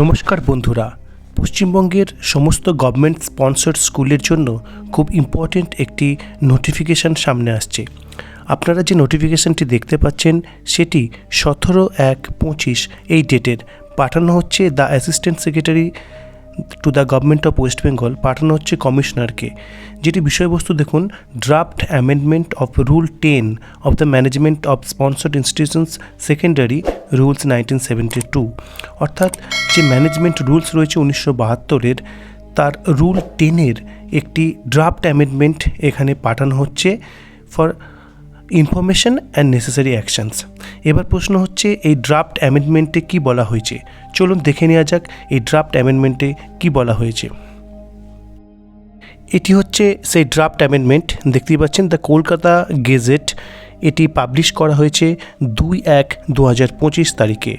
নমস্কার বন্ধুরা। পশ্চিমবঙ্গের সমস্ত গভর্নমেন্ট স্পন্সর্ড স্কুলের জন্য খুব ইম্পর্ট্যান্ট একটি নোটিফিকেশান সামনে আসছে। আপনারা যে নোটিফিকেশানটি দেখতে পাচ্ছেন, সেটি সতেরো এক পঁচিশ এই ডেটের পাঠানো হচ্ছে the assistant secretary to the government of West Bengal পাঠানো হচ্ছে কমিশনারকে। যেটি বিষয়বস্তু দেখুন draft amendment of rule ten of the management of sponsored institutions secondary rules nineteen seventy two অর্থাৎ যে ম্যানেজমেন্ট রুলস রয়েছে উনিশশো বাহাত্তরের, তার রুল টেনের একটি ড্রাফট অ্যামেন্ডমেন্ট এখানে পাঠানো হচ্ছে। For information and necessary actions এবার প্রশ্ন হচ্ছে, এই ড্রাফট অ্যামেন্ডমেন্টে কি বলা হয়েছে? চলুন দেখে নেওয়া যাক, এই ড্রাফট অ্যামেন্ডমেন্টে কি বলা হয়েছে। এটি হচ্ছে সেই ড্রাফট অ্যামেন্ডমেন্ট দেখতেই পাচ্ছেন দ্য কলকাতা গেজেট এটি পাবলিশ করা হয়েছে দুই এক দু হাজার পঁচিশ তারিখে।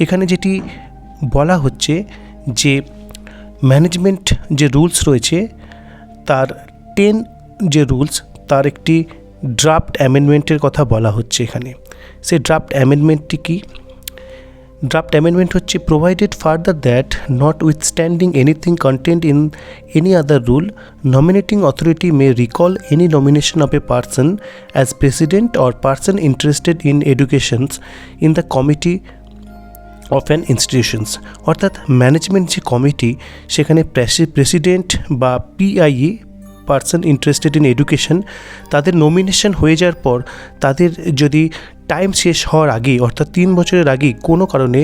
এখানে যেটি বলা হচ্ছে যে ম্যানেজমেন্ট যে রুলস রয়েছে, তার টেন যে রুলস তার একটি ড্রাফট অ্যামেন্ডমেন্টের কথা বলা হচ্ছে এখানে। সে ড্রাফট অ্যামেন্ডমেন্টটি কি? ড্রাফট অ্যামেন্ডমেন্ট হচ্ছে provided further that notwithstanding anything content in any other rule nominating authority may recall any nomination of a person as president or person interested in educations in the committee of an institutions অর্থাৎ management যে committee সেখানে president বা P I A person interested in education তাদের nomination হয়ে যাওয়ার পর তাদের যদি টাইম শেষ হওয়ার আগে অর্থাৎ তিন বছরের আগেই কোনো কারণে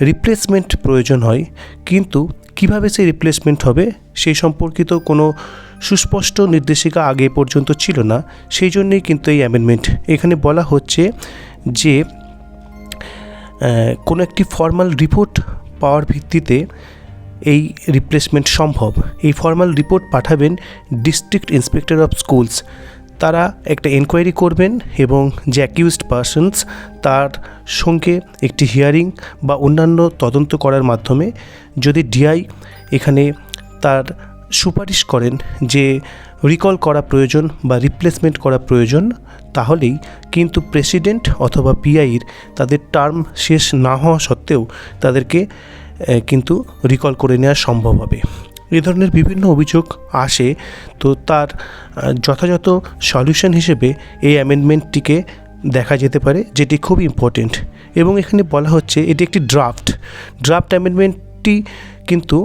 রিপ্লেসমেন্ট প্রয়োজন হয়, কিন্তু কীভাবে সেই রিপ্লেসমেন্ট হবে সেই সম্পর্কিত কোনো সুস্পষ্ট নির্দেশিকা আগে পর্যন্ত ছিল না। সেই জন্যই কিন্তু এই অ্যামেন্ডমেন্ট এখানে বলা হচ্ছে যে কোনো একটি ফর্মাল রিপোর্ট পাওয়ার ভিত্তিতে এই রিপ্লেসমেন্ট সম্ভব। এই ফর্মাল রিপোর্ট পাঠাবেন ডিস্ট্রিক্ট ইন্সপেক্টর অফ স্কুলস তারা একটা এনকোয়ারি করবেন এবং যে অ্যাকিউজড পার্সনস তার সঙ্গে একটি হিয়ারিং বা অন্যান্য তদন্ত করার মাধ্যমে যদি ডিআই এখানে তার সুপারিশ করেন যে রিকল করা প্রয়োজন বা রিপ্লেসমেন্ট করা প্রয়োজন, তাহলেই কিন্তু প্রেসিডেন্ট অথবা পিআইয়ের তাদের টার্ম শেষ না হওয়া সত্ত্বেও তাদেরকে কিন্তু রিকল করে নেওয়া সম্ভব হবে। এ ধরনের বিভিন্ন অভিযোগ আসে, তো তার যথাযথ সলিউশন হিসেবে এই অ্যামেন্ডমেন্টটিকে দেখা যেতে পারে, যেটি খুব ইম্পর্টেন্ট এবং এখানে বলা হচ্ছে, এটি একটি ড্রাফট ড্রাফট অ্যামেন্ডমেন্টটি কিন্তু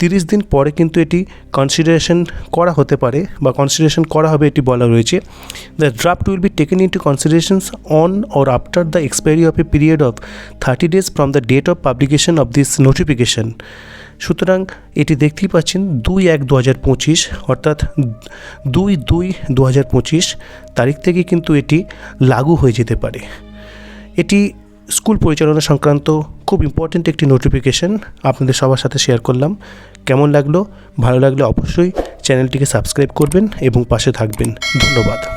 তিরিশ দিন পরে কিন্তু এটি কনসিডারেশন করা হতে পারে বা কনসিডারেশন করা হবে এটি বলা রয়েছে। The draft will be taken into considerations on or after the expiry of a period of thirty days from the date of publication of this notification সুতরাং এটি দেখতেই পাচ্ছেন দুই এক দু হাজার পঁচিশ অর্থাৎ দুই দুই দু হাজার পঁচিশ তারিখ থেকে কিন্তু এটি লাগু হয়ে যেতে পারে। এটি স্কুল পরিচালনা সংক্রান্ত খুব ইম্পর্ট্যান্ট একটি নোটিফিকেশান আপনাদের সবার সাথে শেয়ার করলাম। কেমন লাগল? ভালো লাগলে অবশ্যই চ্যানেলটিকে সাবস্ক্রাইব করবেন এবং পাশে থাকবেন। ধন্যবাদ।